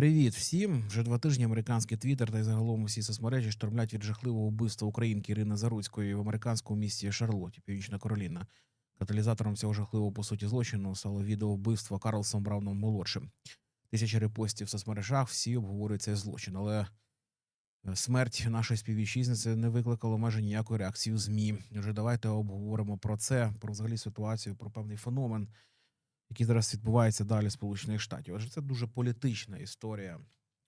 Привіт всім! Вже два тижні американський твіттер та й загалом усі соцмережі штормлять від жахливого вбивства українки Ірини Заруцької в американському місті Шарлотті, Північна Кароліна. Каталізатором цього жахливого по суті злочину стало відео вбивства Карлсом Брауном молодшим. Тисячі репостів в соцмережах всі обговорюють цей злочин, але е, смерть нашої співвітчизниці не викликала майже ніякої реакції у ЗМІ. Вже давайте обговоримо про це, про взагалі ситуацію, про певний феномен, який зараз відбувається далі в Сполучених Штатів. Адже це дуже політична історія.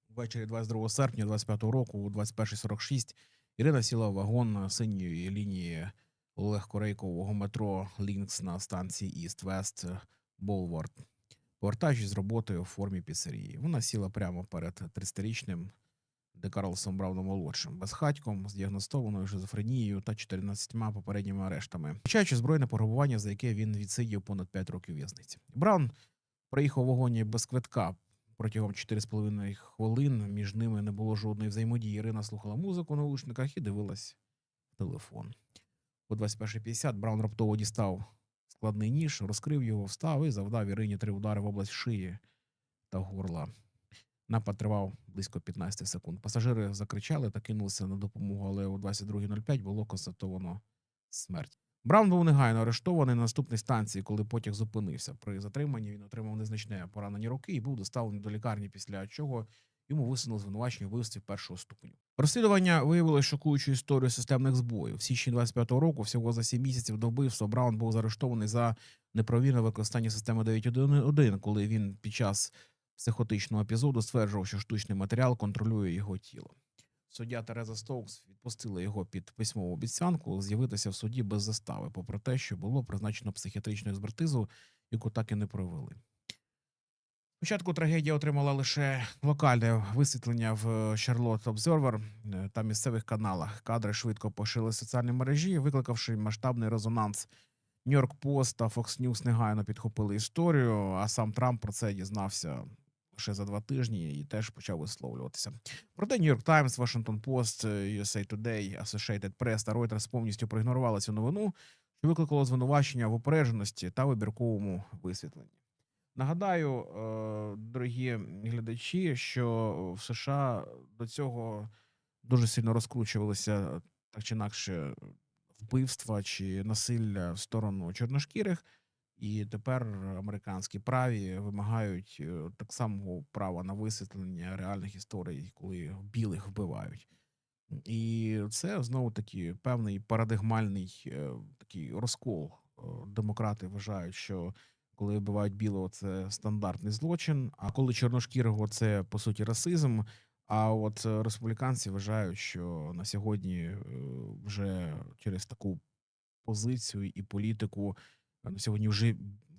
Ввечері 22 серпня 25 року, у 21.46, Ірина сіла в вагон синьої лінії легкорейкового метро Лінкс на станції East West Болвард, повертаючись з роботи у формі піцерії. Вона сіла прямо перед 30-річним Де Карлсом Брауном молодшим, безхатьком, з діагностованою шизофренією та 14 попередніми арештами, включаючи збройне пограбування, за яке він відсидів понад 5 років в'язниці. Браун приїхав у вагоні без квитка протягом 4,5 хвилин. Між ними не було жодної взаємодії. Ірина слухала музику в наушниках і дивилась в телефон. О 21.50 Браун раптово дістав складний ніж, розкрив його, встав і завдав Ірині три удари в область шиї та горла. Напад тривав близько 15 секунд. Пасажири закричали та кинулися на допомогу, але о 22.05 було констатовано смерть. Браун був негайно арештований на наступній станції, коли потяг зупинився. При затриманні він отримав незначне поранення руки і був доставлений до лікарні, після чого йому висунули звинувачення у вбивстві першого ступеню. Розслідування виявило шокуючу історію системних збоїв. В січні 25-го року, всього за 7 місяців до вбивства, Браун був заарештований за неправильне використання системи 911, коли він під час психотичного епізоду стверджував, що штучний матеріал контролює його тіло. Суддя Тереза Стоукс відпустила його під письмову обіцянку з'явитися в суді без застави, попри те, що було призначено психіатричну експертизу, яку так і не провели. Спочатку трагедія отримала лише локальне висвітлення в Charlotte Observer е, та місцевих каналах. Кадри швидко пошили соціальні мережі, викликавши масштабний резонанс. Нью-Йорк Пост та Fox News негайно підхопили історію, а сам Трамп про це дізнався лише за два тижні і теж почав висловлюватися. Проте Нью-Йорк Таймс, Washington Post, USA Today, Associated Press та Reuters повністю проігнорували цю новину, що викликало звинувачення в упередженості та вибірковому висвітленні. Нагадаю, е, дорогі глядачі, що в США до цього дуже сильно розкручувалися так чи інакше вбивства чи насилля в сторону чорношкірих, і тепер американські праві вимагають е, так само права на висвітлення реальних історій, коли білих вбивають. І це знову таки певний парадигмальний е, такий розкол. Е, Демократи вважають, що коли вбивають білого, це стандартний злочин. А коли чорношкірого, це по суті расизм. А от республіканці вважають, що на сьогодні вже через таку позицію і політику на сьогодні вже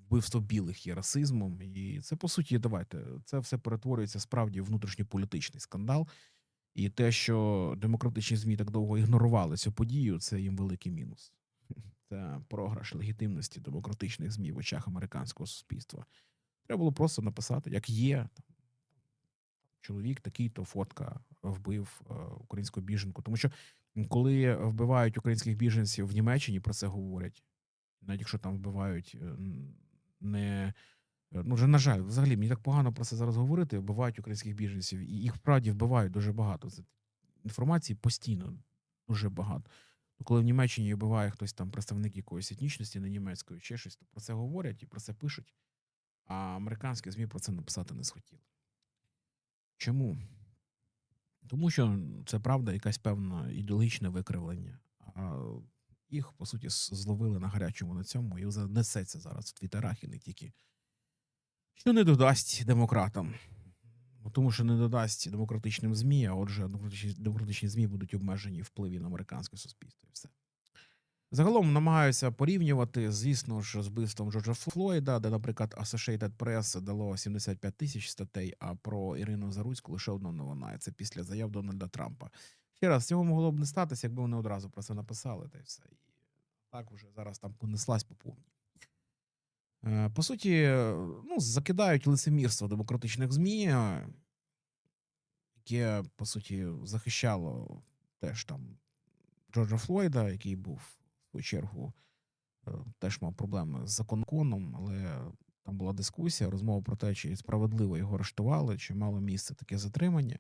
вбивство білих є расизмом, і це по суті, давайте це все перетворюється справді в внутрішньополітичний скандал. І те, що демократичні змі так довго ігнорували цю подію, це їм великий мінус. Це програш легітимності демократичних змі в очах американського суспільства. Треба було просто написати, як є чоловік, такий-то фотка вбив е, українську біженку. Тому що коли вбивають українських біженців в Німеччині, про це говорять. Навіть якщо там вбивають е, не. е, Ну, вже, на жаль, взагалі, мені так погано про це зараз говорити. Вбивають українських біженців, і їх справді вбивають дуже багато. Це інформації постійно дуже багато. Ну, Коли в Німеччині вбиває хтось там представник якоїсь етнічності, не німецької, чи щось, то про це говорять і про це пишуть. А американські ЗМІ про це написати не схотіли. Чому? Тому що це правда якась певна ідеологічне викривлення. А їх, по суті, зловили на гарячому на цьому і за- несеться зараз в твіттерах і не тільки. Що не додасть демократам. Тому що не додасть демократичним ЗМІ, а отже, демократичні, ЗМІ будуть обмежені впливі на американське суспільство і все. Загалом намагаються порівнювати, звісно ж, з вбивством Джорджа Флойда, де, наприклад, Associated Press дало 75 тисяч статей, а про Ірину Заруцьку лише одна новина. і Це після заяв Дональда Трампа. Ще раз, цього могло б не статися, якби вони одразу про це написали, та й все. Так уже зараз там понеслась по повній. Е, По суті, ну, закидають лицемірство демократичних ЗМІ, яке, по суті, захищало теж там Джорджа Флойда, який був в свою чергу е, теж мав проблеми з законом, але там була дискусія, розмова про те, чи справедливо його арештували, чи мало місце таке затримання.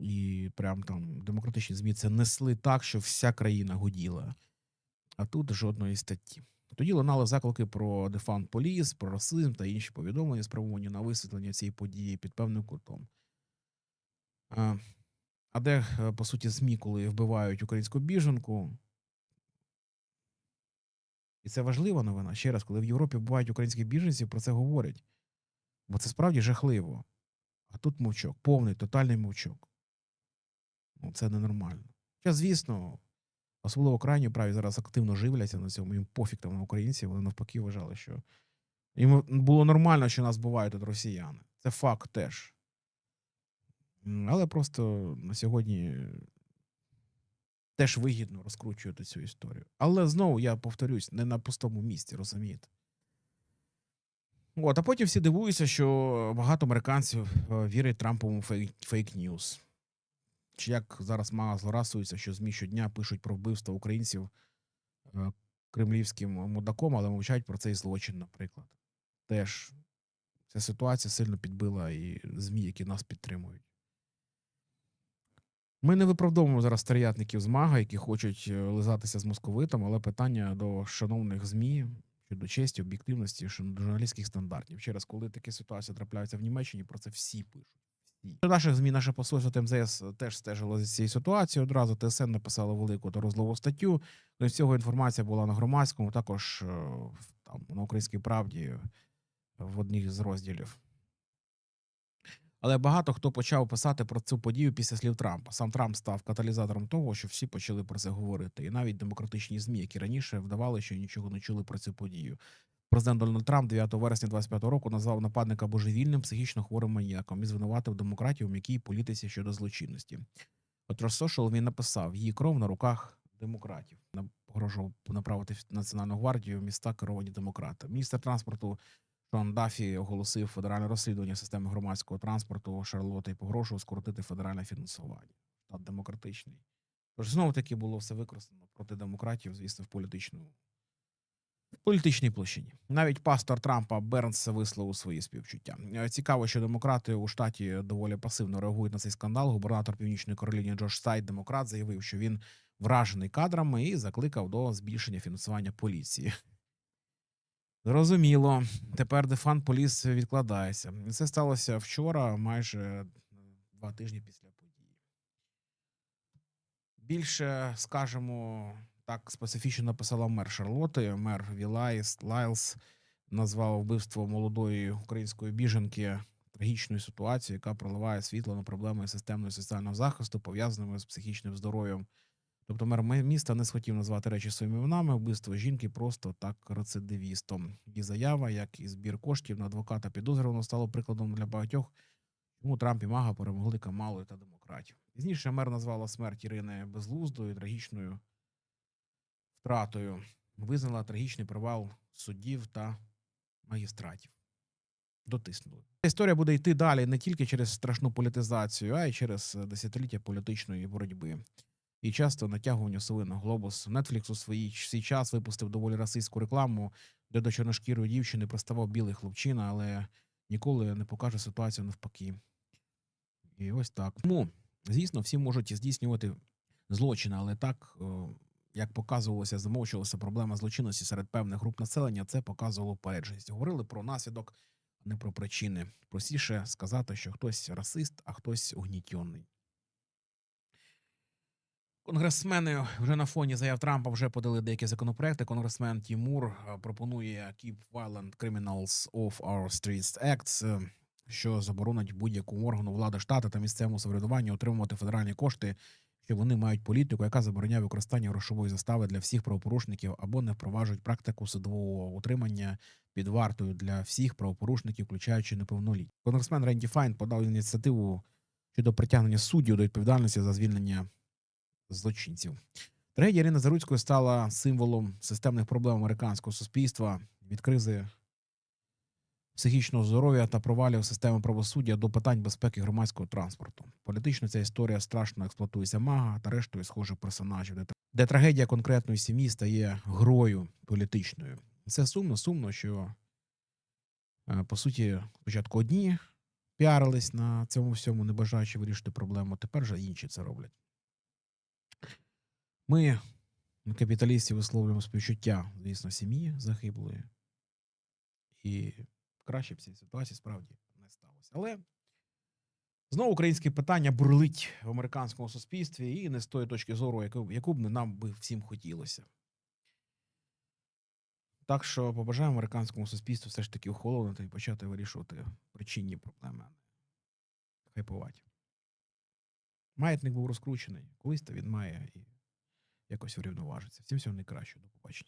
І прям там демократичні ЗМІ це несли так, що вся країна гуділа. А тут жодної статті. Тоді лунали заклики про дефан поліс, про расизм та інші повідомлення, спрямовані на висвітлення цієї події під певним кутом. А, де, е, по суті, ЗМІ, коли вбивають українську біженку? І це важлива новина. Ще раз, коли в Європі вбивають українських біженців, про це говорять. Бо це справді жахливо. А тут мовчок, повний, тотальний мовчок. Ну, це ненормально. Хоча, звісно, особливо крайні праві зараз активно живляться на цьому, їм пофіг там на українців, вони навпаки вважали, що їм було нормально, що нас бувають тут росіяни. Це факт теж. Але просто на сьогодні теж вигідно розкручувати цю історію. Але знову я повторюсь, не на пустому місці, розумієте? От, а потім всі дивуються, що багато американців е, вірять Трамповому фейк, фейк-ньюс. Чи як зараз мало злорадствується, що ЗМІ щодня пишуть про вбивство українців е, кремлівським мудаком, але мовчать про цей злочин, наприклад. Теж ця ситуація сильно підбила і ЗМІ, які нас підтримують. Ми не виправдовуємо зараз стереятників з МАГА, які хочуть е, лизатися з московитом, але питання до шановних ЗМІ щодо честі, об'єктивності, щодо журналістських стандартів. Ще раз, коли такі ситуації трапляються в Німеччині, про це всі пишуть. До наших ЗМІ, наше посольство та МЗС теж стежило за цією ситуацією. Одразу ТСН написало велику та розлову статтю. До цього інформація була на громадському, також е, там на українській правді в одній з розділів. Але багато хто почав писати про цю подію після слів Трампа. Сам Трамп став каталізатором того, що всі почали про це говорити. І навіть демократичні ЗМІ, які раніше вдавали, що нічого не чули про цю подію. Президент Дональд Трамп 9 вересня 25 року назвав нападника божевільним психічно хворим маніяком і звинуватив демократів у м'якій політиці щодо злочинності. От Social він написав: її кров на руках демократів. Погрожував направити в Національну гвардію в міста керовані демократи. Міністр транспорту Шон Дафі оголосив федеральне розслідування системи громадського транспорту Шарлоти і погрожував скоротити федеральне фінансування. Штат демократичний. Тож знову таки було все використано проти демократів, звісно, в політичну в політичній площині. Навіть пастор Трампа Бернс висловив свої співчуття. Е, Цікаво, що демократи у штаті доволі пасивно реагують на цей скандал. Губернатор Північної Кароліни Джош Сайд, демократ, заявив, що він вражений кадрами і закликав до збільшення фінансування поліції. Зрозуміло, тепер дефан поліс відкладається. Це сталося вчора, майже два тижні після події. Більше скажемо так специфічно написала мер Шарлоти, мер Вілайс Лайлс назвав вбивство молодої української біженки трагічною ситуацією, яка проливає світло на проблеми системного соціального захисту, пов'язаними з психічним здоров'ям. Тобто мер міста не схотів назвати речі своїми іменами, вбивство жінки просто так рецидивістом. Її заява, як і збір коштів на адвоката підозрюваного, стало прикладом для багатьох, чому Трамп і Мага перемогли Камалу та демократів. Пізніше мер назвала смерть Ірини безглуздою, трагічною втратою, визнала трагічний провал суддів та магістратів. Дотиснули. Історія буде йти далі не тільки через страшну політизацію, а й через е, десятиліття політичної боротьби. І часто натягування сови на глобус. Netflix у свій, свій час випустив доволі расистську рекламу, де до чорношкірої дівчини приставав білий хлопчина, але ніколи не покаже ситуацію навпаки. І ось так. Тому, звісно, всі можуть здійснювати злочини, але так, о, як показувалося, замовчувалася проблема злочинності серед певних груп населення, це показувало попередженість. Говорили про наслідок, а не про причини. Простіше сказати, що хтось расист, а хтось угнітьонний. Конгресмени вже на фоні заяв Трампа вже подали деякі законопроекти. Конгресмен Тімур е, пропонує Keep Violent Criminals Off Our Streets Act, е, що заборонить будь-якому органу влади штату та місцевому самоврядуванню отримувати федеральні кошти, що вони мають політику, яка забороняє використання грошової застави для всіх правопорушників або не впроваджують практику судового утримання під вартою для всіх правопорушників, включаючи неповнолітніх. Конгресмен Ренді Файн подав ініціативу щодо притягнення суддів до відповідальності за звільнення злочинців. Трагедія Ірини Заруцької стала символом системних проблем американського суспільства від кризи психічного здоров'я та провалів системи правосуддя до питань безпеки громадського транспорту. Політично ця історія страшно експлуатується мага та рештою схожих персонажів, де, трагедія конкретної сім'ї стає грою політичною. Це сумно, сумно, що Е, По суті, спочатку одні піарились на цьому всьому, не бажаючи вирішити проблему, тепер же інші це роблять. Ми, капіталісти, висловлюємо співчуття, звісно, сім'ї загиблої. І краще б цій ситуації справді не сталося. Але знову українське питання бурлить в американському суспільстві і не з тої точки зору, яку, яку б нам би всім хотілося. Так що побажаємо американському суспільству все ж таки охолонути і почати вирішувати причинні проблеми, хайпувати. Маятник був розкручений. Колись то він має і якось врівноважиться. Всім всього найкращого. До побачення.